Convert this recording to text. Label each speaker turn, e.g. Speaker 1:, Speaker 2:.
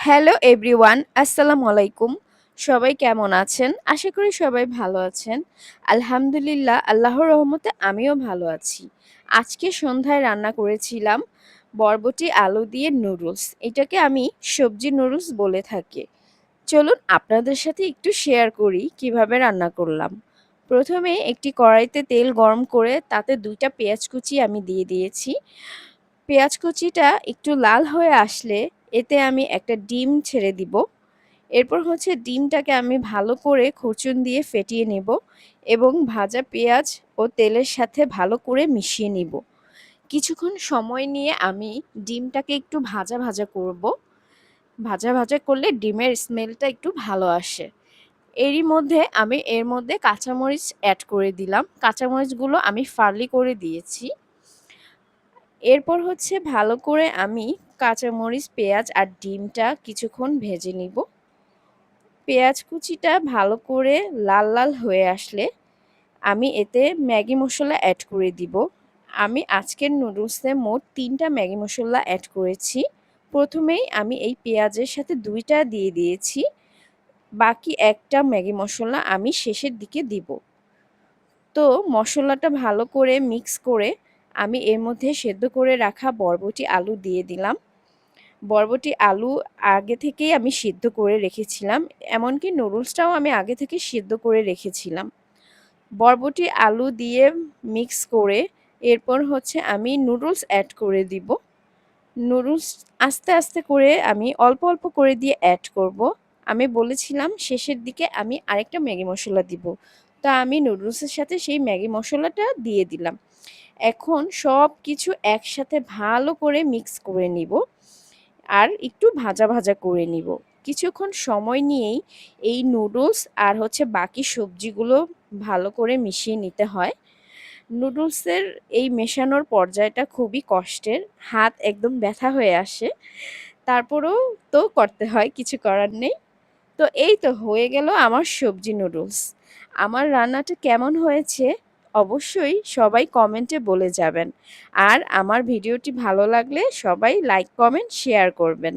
Speaker 1: Hello everyone, আসসালামু আলাইকুম। সবাই কেমন আছেন? আশা করি সবাই ভালো আছেন। আলহামদুলিল্লাহ, আল্লাহর রহমতে আমিও ভালো আছি। আজকে সন্ধ্যায় রান্না করেছিলাম বরবটি আলু দিয়ে নুডলস। এটাকে আমি সবজি নুডলস বলে থাকি। চলুন আপনাদের সাথে একটু শেয়ার করি কীভাবে রান্না করলাম। প্রথমে একটি কড়াইতে তেল গরম করে তাতে দুইটা পেঁয়াজ কুচি আমি দিয়ে দিয়েছি। পেঁয়াজ কুচিটা একটু লাল হয়ে আসলে এতে আমি একটা ডিম ছেড়ে দিব। এরপর হচ্ছে ডিমটাকে আমি ভালো করে খুরচুন দিয়ে ফেটিয়ে নেব এবং ভাজা পেঁয়াজ ও তেলের সাথে ভালো করে মিশিয়ে নিব। কিছুক্ষণ সময় নিয়ে আমি ডিমটাকে একটু ভাজা ভাজা করব। ভাজা ভাজা করলে ডিমের স্মেলটা একটু ভালো আসে। এরই মধ্যে আমি এর মধ্যে কাঁচামরিচ অ্যাড করে দিলাম। কাঁচামরিচগুলো আমি ফার্লি করে দিয়েছি। এরপর হচ্ছে ভালো করে আমি কাঁচামরিচ, পেঁয়াজ আর ডিমটা কিছুক্ষণ ভেজে নিব। পেঁয়াজ কুচিটা ভালো করে লাল লাল হয়ে আসলে আমি এতে ম্যাগি মশলা অ্যাড করে দিব। আমি আজকের নুডলসে মোট তিনটা ম্যাগি মশলা অ্যাড করেছি। প্রথমেই আমি এই পেঁয়াজের সাথে দুইটা দিয়ে দিয়েছি। বাকি একটা ম্যাগি মশলা আমি শেষের দিকে দিব। তো মশলাটা ভালো করে মিক্স করে আমি এর মধ্যে সেদ্ধ করে রাখা বরবটি আলু দিয়ে দিলাম। বরবটি আলু আগে থেকেই আমি সিদ্ধ করে রেখেছিলাম, এমনকি নুডলসটাও আমি আগে থেকে সিদ্ধ করে রেখেছিলাম। বরবটি আলু দিয়ে মিক্স করে এরপর হচ্ছে আমি নুডলস অ্যাড করে দিব। নুডলস আস্তে আস্তে করে আমি অল্প অল্প করে দিয়ে অ্যাড করব। আমি বলেছিলাম শেষের দিকে আমি আরেকটা ম্যাগি মশলা দিব। তা আমি নুডলসের সাথে সেই ম্যাগি মশলাটা দিয়ে দিলাম। এখন সব কিছু একসাথে ভালো করে মিক্স করে নিব। আর একটু ভাজা ভাজা করে নিব। কিছুক্ষণ সময় নিয়েই এই নুডলস আর হচ্ছে বাকি সবজিগুলো ভালো করে মিশিয়ে নিতে হয়। নুডলসের এই মেশানোর পর্যায়টা খুবই কষ্টের, হাত একদম ব্যথা হয়ে আসে। তারপরেও তো করতে হয়, কিছু করার নেই। তো এই তো হয়ে গেল আমার সবজি নুডলস। আমার রান্নাটা কেমন হয়েছে? অবশ্যই সবাই কমেন্টে বলে যাবেন। আর আমার ভিডিওটি ভালো লাগলে সবাই লাইক, কমেন্ট, শেয়ার করবেন।